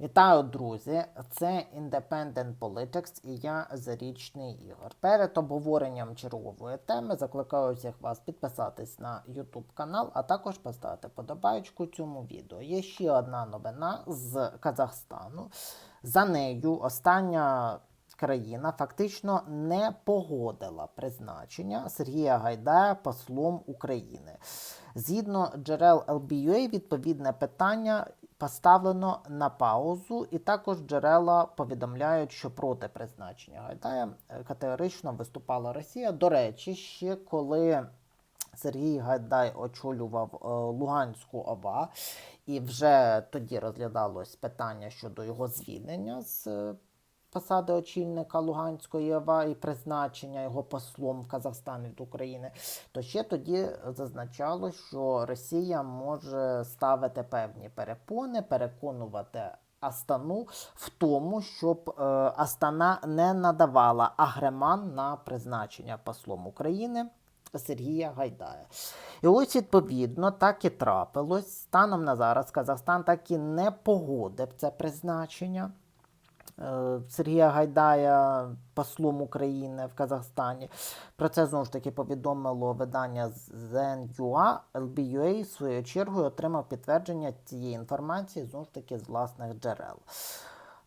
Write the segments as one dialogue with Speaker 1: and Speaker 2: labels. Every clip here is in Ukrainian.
Speaker 1: Вітаю, друзі! Це Independent Politics і я Зарічний Ігор. Перед обговоренням чергової теми закликаю всіх вас підписатись на YouTube канал, а також поставити подобаєчку цьому відео. Є ще одна новина з Казахстану. За нею остання країна фактично не погодила призначення Сергія Гайдая послом України. Згідно джерел LBUA, відповідне питання поставлено на паузу, і також джерела повідомляють, що проти призначення Гайдая е, категорично виступала Росія. До речі, ще коли Сергій Гайдай очолював е, Луганську ОВА, і вже тоді розглядалось питання щодо його звільнення з е, посади очільника Луганської ОВА і призначення його послом в Казахстан від України, то ще тоді зазначало, що Росія може ставити певні перепони, переконувати. Астану в тому, щоб е, Астана не надавала агреман на призначення послом України Сергія Гайдая. І ось відповідно так і трапилось. Станом на зараз Казахстан так і не погодив це призначення. Е, Сергія Гайдая послом України в Казахстані. Про це знову ж таки повідомило видання ZenUA. LBUA, своєю чергою отримав підтвердження цієї інформації знову ж таки з власних джерел.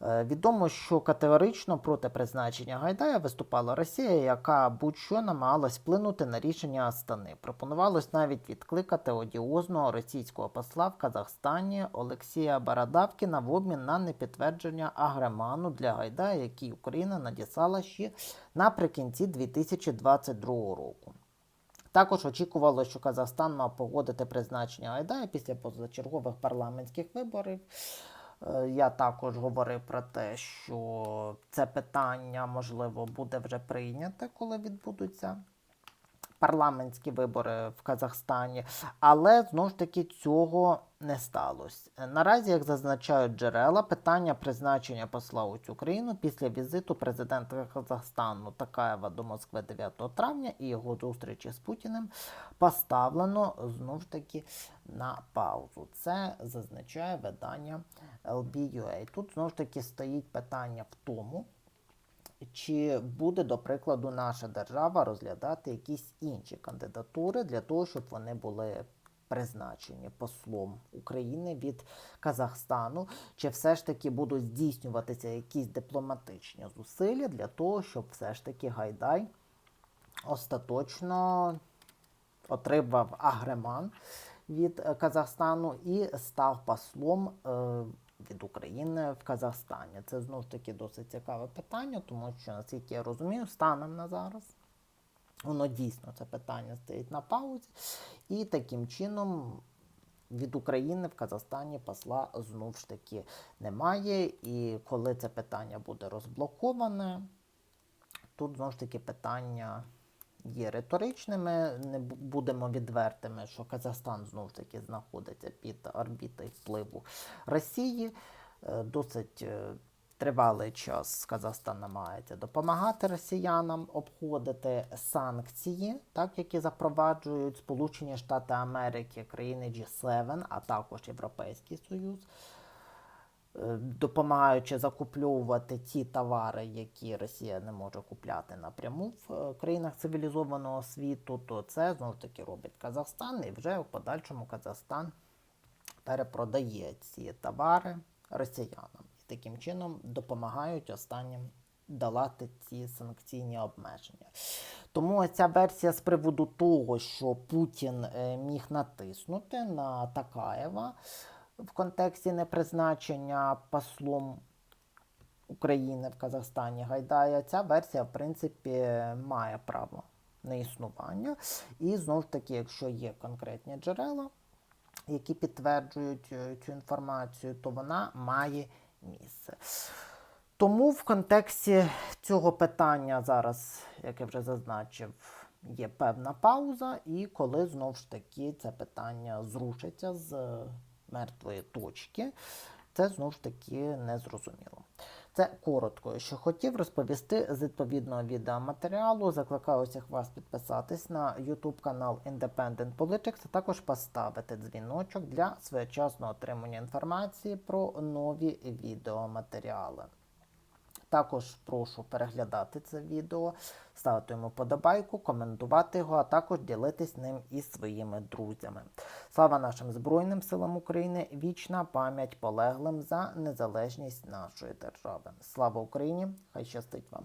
Speaker 1: Е, Відомо, що категорично проти призначення Гайдая виступала Росія, яка будь-що намагалась вплинути на рішення Астани. Пропонувалось навіть відкликати одіозного російського посла в Казахстані Олексія Барадавкіна в обмін на непідтвердження агреману для Гайдая, який Україна надіслала ще наприкінці 2022 року. Також очікувало, що Казахстан мав погодити призначення Гайдая після позачергових парламентських виборів. Е, Я також говорив про те, що це питання можливо буде вже прийняте, коли відбудуться парламентські вибори в Казахстані, але знову ж таки цього не сталося. Наразі, як зазначають джерела, питання призначення посла у цю країну після візиту президента Казахстану Такаєва до Москви 9 травня і його зустрічі з Путіним поставлено знову ж таки на паузу. Це зазначає видання LBUA. Тут знову ж таки стоїть питання в тому. Чи буде, до прикладу, наша держава розглядати якісь інші кандидатури для того, щоб вони були призначені послом України від Казахстану? Чи все ж таки будуть здійснюватися якісь дипломатичні зусилля для того, щоб все ж таки Гайдай остаточно отримав агреман від Казахстану і став послом е, від України в Казахстані. Це знов таки досить цікаве питання, тому що, наскільки я розумію, станом на зараз воно дійсно це питання стоїть на паузі, і таким чином. Від України в Казахстані посла знов ж таки немає. І коли це питання буде розблоковане, тут знову ж таки питання є риторичними, не будемо відвертими, що Казахстан знову ж таки знаходиться під орбітою впливу Росії. Е, Досить е, тривалий час Казахстан намагається допомагати росіянам обходити санкції, так які запроваджують Сполучені Штати Америки, країни G7, а також Європейський Союз допомагаючи закуплювати ті товари, які Росія не може купляти напряму в е, країнах цивілізованого світу, то це знову таки робить Казахстан, і вже в подальшому Казахстан перепродає ці товари росіянам і таким чином допомагають останнім долати ці санкційні обмеження. Тому ця версія з приводу того, що Путін е, міг натиснути на Такаєва в контексті непризначення послом України в Казахстані Гайдая, ця версія, в принципі, має право на існування. І знову ж таки, якщо є конкретні джерела, які підтверджують е, цю інформацію, то вона має місце. Тому в контексті цього питання зараз, як я вже зазначив, є певна пауза, і коли знов ж таки це питання зрушиться з е, мертвої точки, це знову ж таки незрозуміло. Це коротко, що хотів розповісти з відповідного відеоматеріалу. Закликаю усіх вас підписатись на YouTube канал Independent Politics, а також поставити дзвіночок для своєчасного отримання інформації про нові відеоматеріали. Також прошу переглядати це відео, ставити йому подобайку, коментувати його, а також ділитись ним із своїми друзями. Слава нашим Збройним силам України! Вічна пам'ять полеглим за незалежність нашої держави. Слава Україні! Хай щастить вам!